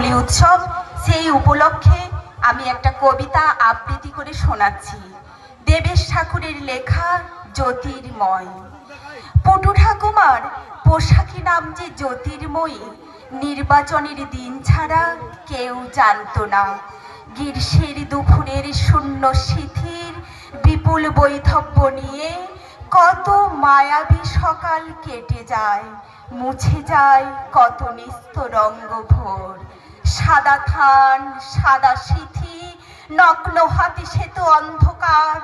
হোলি উৎসব, সেই উপলক্ষে আমি একটা কবিতা আবৃত্তি করে শোনাচ্ছি। দেবেশ ঠাকুরের লেখা জ্যোতির্ময়। পটু ঠাকুমার পোশাকি নাম যে জ্যোতির্ময়ী, নির্বাচনের দিন ছাড়া কেউ জানতো না। গ্রীষ্মের দুপুরের শূন্য শিথির, বিপুল বৈধব্য নিয়ে কত মায়াবী সকাল কেটে যায়, মুছে যায় কত নিস্ত রঙ্গ ভোর। সাদা থান, সাদা সিথি, নগ্ন হাতি সেতু অন্ধকার।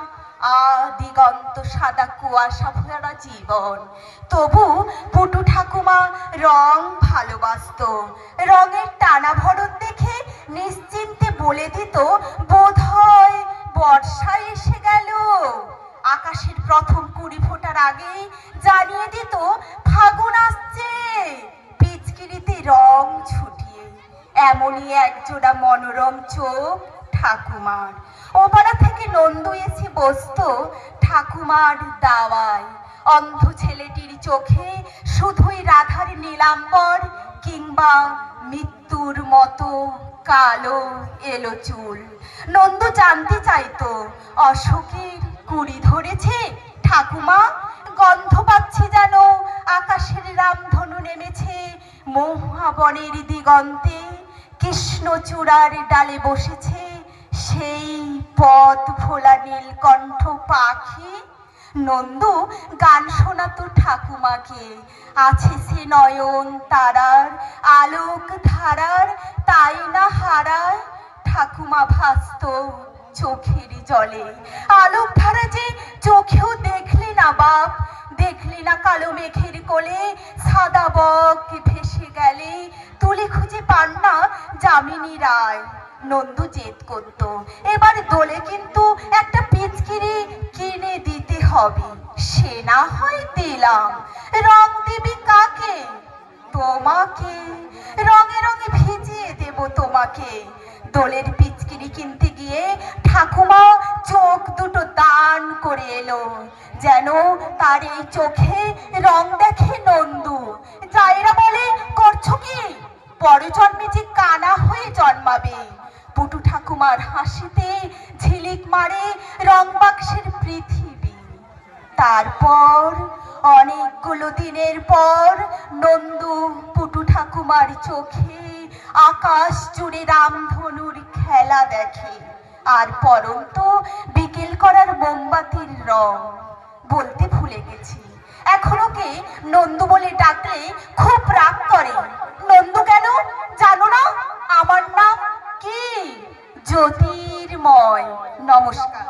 আদিগন্ত সাদা কুয়াশা ভরা জীবন। তবু পুটু ঠাকুমা রং ভালোবাসত। রঙের টানা ভরত দেখে নিশ্চিন্তে বলে দিত বোধ হয় বর্ষা এসে গেল। আকাশের প্রথম কুড়ি ফোটার আগে জানিয়ে দিত, ফাগুন আসছে। এমনই একজোড়া মনোরম চোখ ঠাকুমার। ওপাড়া থেকে নন্দু এসে বসত ঠাকুমার দাওয়ায়। অন্ধ ছেলেটির চোখে শুধুই রাধার নীলাম্বর কিংবা মৃত্যুর মতো কালো এলো চুল। নন্দু জানতে চাইতো, অশোকের কুড়ি ধরেছে ঠাকুমা, গন্ধ পাচ্ছি যেন আকাশের রামধনু নেমেছে মহাবনের দিগন্তে। কৃষ্ণচূড়ার ডালে বসেছে, সেই পথ ভোলা নীলকণ্ঠ পাখি। নন্দু গান শোনাতো ঠাকুমাকে, আছে সে নয়ন তারার, আলোক ধারার, তাই না হারায়? ঠাকুমা ভাসত চোখের জলে, আলোক ধারা যে চোখেও দেখলি না বাপ, দেখলি না কালো মেঘের কোলে, সাদা বক ভেসে গেলে তুলে খুঁজে পান না যামিনী রায়। নন্দু জেদ করত, এবার দোলে কিন্তু একটা পিচকিরি কিনে দিতে হবে। সে না হয় দিলাম। রং দিবি কাকে? তোমাকে। রঙে রঙে ভিজিয়ে দেব তোমাকে। দোলের পিচকিরি কিনতে গিয়ে ঠাকুমা চোখ দুটো দান করে এলো, যেন তার এই চোখে রং পরে জন্মে যে কানা হয়ে জন্মাবে। পুটু ঠাকুমার হাসিতে ঝিলিক মারে রং বাক্সের পৃথিবী। তারপর, অনেকগুলো দিনের পর, নন্দু পুটু ঠাকুমার চোখে আকাশ জুড়ে রামধনুর খেলা দেখে। আর পরন্ত বিকেল করার মোমবাতির রং। বলতে ভুলে গেছি। এখন ওকে নন্দু বলে ডাকলে খুব রাগ করে। নন্দু কেন? জানো না? আমার নাম কি? জ্যোতির্ময়। নমস্কার।